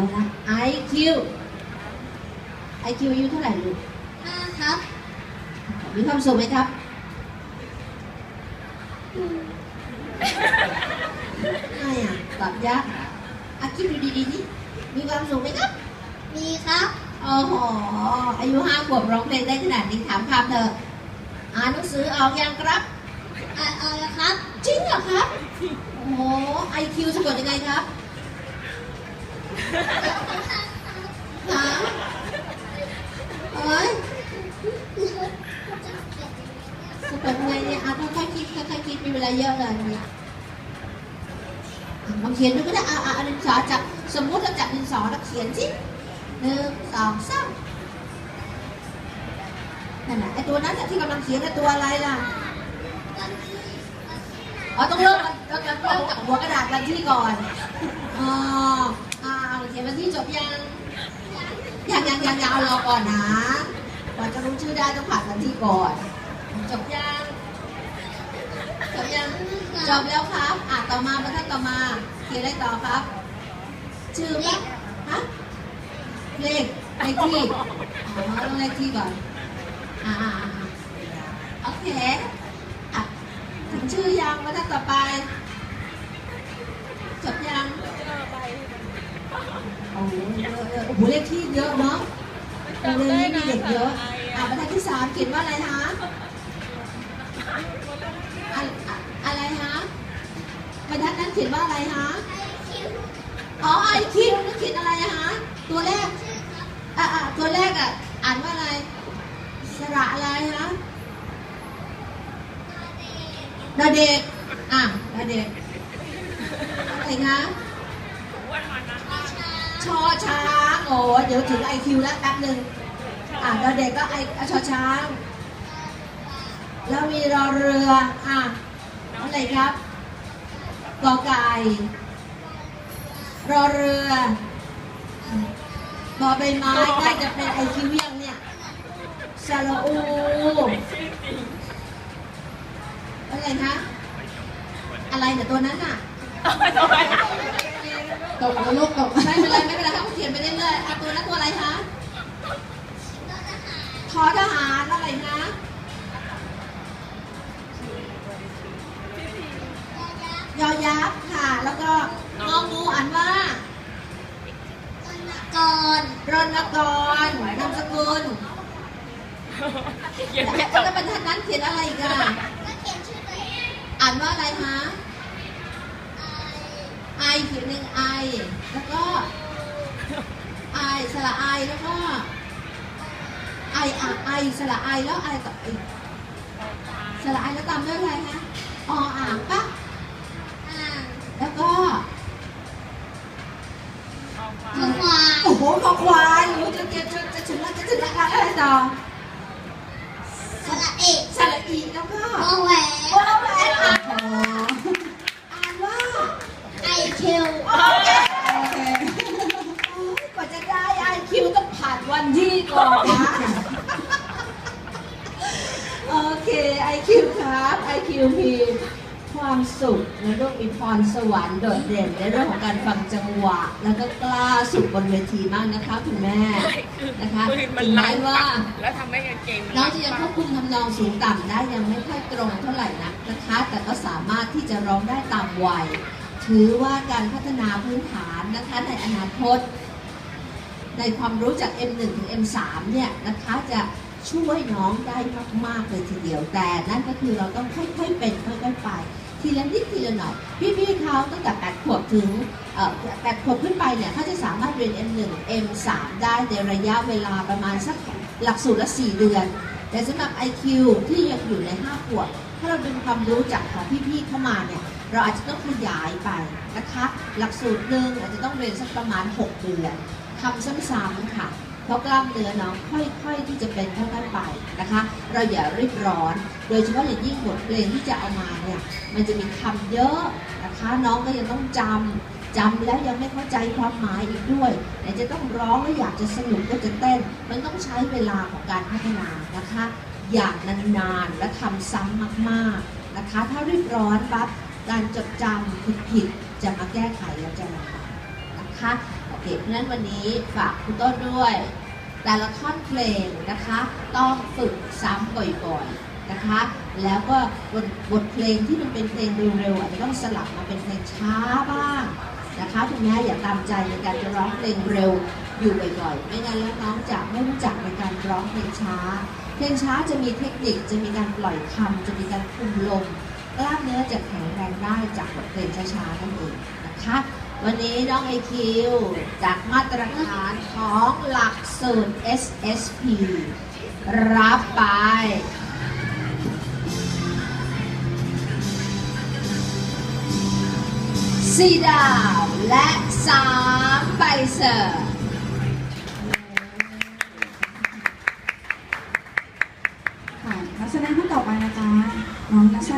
เอาละ IQ IQ อายุเท่าไหร่ลูกห้าครับ มีความสุขไหมครับ ไม่อะตอบยากอะคิดดูดีๆนี่มีความสุขไหมครับ มีครับโอ้โหอายุห้าขวบร้องเพลงได้ขนาดนี้ถามคำเถอะอ่านหนังสือออกยังครับอ่านเอาละครับ จริงเหรอครับ โอ้โห IQ สะกดยังไงครับ หาเอ้ยสะกดยังไงเนี่ยอะค่อยๆคิดค่อยๆคิดมีเวลาเยอะเลยเนี่ยอะลองเขียนดูก็ได้อะอะอะดินสอจับสมมุติเราจับดินสอแล้วเขียนสิหนึ่งสองสามนั่นน่ะไอตัวนั้นน่ะที่กำลังเขียนน่ะตัวอะไรล่ะอ๋อต้องเริ่มกันเริ่มกันเริ่มจากหัวกระดาษวันที่ก่อนอ๋ออ่า เขียนวันที่จบยังยังยังยังยังเอารอก่อนนะก่อนจะรู้ชื่อได้ต้องผ่านวันที่ก่อน จบยังจบยังจบแล้วครับ อะต่อมาบรรทัดต่อมาเขียนอะไรต่อครับ ชื่อครับฮะเลขเลขที่อ๋อต้องเลขที่ก่อนอ่าอ่าอ่าโอเคอะถึงชื่อยังบรรทัดต่อไป จบยัง โอ้โหเยอะเยอะโอ้โหเลขที่เยอะเนาะโรงเรียนนี้มีเด็กเยอะอะบรรทัดที่สามเขียนว่าอะไรฮะอะอะอะไรฮะบรรทัดนั้นเขียนว่าอะไรฮะอ๋อไอคิวนั่นเขียนอะไรอะฮะตัวแรกอะอะตัวแรกอะอ่านว่าอะไรสระอะไรฮะนาเด็กอะนาเด็กอะไรคะชอช้าง โอ้เดี๋ยวถึงไอคิวแล้วแป๊บหนึ่งอะเราเด็กก็ไอชอช้าง แล้วมีรอเรือ อะอะไรครับกอไก่รอเรือบอใบไม้ใกล้จะเป็นไอคิวยังเนี่ยสระอูอะไรคะอะไรเนี่ยตัวนั้นน่ะ ตกแล้วลูกตกไม่เป็นไรไม่เป็นไรครับเขียนไปเรื่อยๆอะตัวนั้นตัวอะไรคะทอทหารอะไรนะยอยักษ์ค่ะ แล้วก็งองูอ่านว่าก่อนรณกรนามสกุลยังไม่จแล้วบบรรทัดนั้นเขียนอะไรอีกันก็เขียนชื่อตัวเองอ่านว่าอะไรคะไอ เขียนหนึ่งไอ แล้วก็ไอสระไอแล้วก็ไออะไอสระไอแล้วไอต่ออีกสระไอแล้วตามด้วยอะไรคะออ่างปะอ่างแล้วก็ขอควายโอ้โหคอควายโอ้จะจะจะจะถึงแล้วจะถึงแล้วอะไรต่อสระเอกสระอีแล้วก็วอแหวนโอ้แหวน ครับไอคิวมีความสุขในเรื่องมีพรสวรรค์โดดเด่นในเรื่องของการฟังจังหวะ แล้วก็กล้าสุดบนเวทีมากนะคะคุณแม่นะคะปืนมันถึงไหลแม้ว่า แล้วทำให้เก่งนน้องจะยังควบคุมทำนองสูงต่ำได้ยังไม่ค่อยตรงเท่าไหร่นักนะคะ แต่ก็สามารถที่จะร้องได้ตามวัย ถือว่าการพัฒนาพื้นฐานนะคะในอนาคต ในความรู้จาก M1 ถึง M3 เนี่ยนะคะจะ ช่วยน้องได้มากๆเลยทีเดียวแต่นั่นก็คือเราต้องค่อยๆเป็นค่อยๆไปทีละนิดทีละหน่อย พี่ๆเขาตั้งแต่8ขวบถึงเอ่ขวบขึ้นไปเนี่ยเขาจะสามารถเรียน M1 M3 ได้ในระยะเวลาประมาณสักหลักสูตรละ 4 เดือน แต่สำหรับ IQ ที่ยังอยู่ใน 5 ขวบ ถ้าเราดึงความรู้จากของพี่ๆเข้ามาเนี่ย เราอาจจะต้องขยายไปนะคะ หลักสูตรหนึ่งอาจจะต้องเรียนสักประมาณ 6 เดือนทำซ้ำๆค่ะ ราะกล้ามเนื้อน้องค่อย ๆ ที่จะเป็นค่อยๆไปนะคะ เราอย่ารีบร้อน โดยเฉพาะอย่างยิ่งบทเพลงที่จะเอามาเนี่ยมันจะมีคำเยอะนะคะ น้องก็ยังต้องจำจำแล้วยังไม่เข้าใจความหมายอีกด้วยไหนจะต้องร้องแล้วอยากจะสนุกก็จะเต้น มันต้องใช้เวลาของการพัฒนานะคะ อย่างนานๆและทำซ้ำมากๆนะคะ ถ้ารีบร้อนปั๊บการจดจำผิดๆจะมาแก้ไขแล้วจะลำบากนะคะเก็บเพราะฉะนั้นวันนี้ฝากคุณต้นด้วย แต่ละท่อนเพลงนะคะ ต้องฝึกซ้ำบ่อยๆนะคะ แล้วก็บทบทเพลงที่มันเป็นเพลงเร็วๆอาจจะต้องสลับมาเป็นเพลงช้าบ้างนะคะคุณแม่อย่าตามใจในการจะร้องเพลงเร็วอยู่บ่อยๆ ไม่งั้นแล้วน้องจะไม่รู้จักในการร้องเพลงช้า เพลงช้าจะมีเทคนิคจะมีการปล่อยคำจะมีการคุมลมกล้ามเนื้อจะแข็งแรงได้จากบทเพลงช้าๆนั่นเองนะคะ วันนี้น้องไอคิวจากมาตรฐานของหลักสูตร SSP รับไป สี่ดาวและสามใบเสอร์ค่ะเพราะฉะนั้นขั้นต่อไปนะคะน้องนัช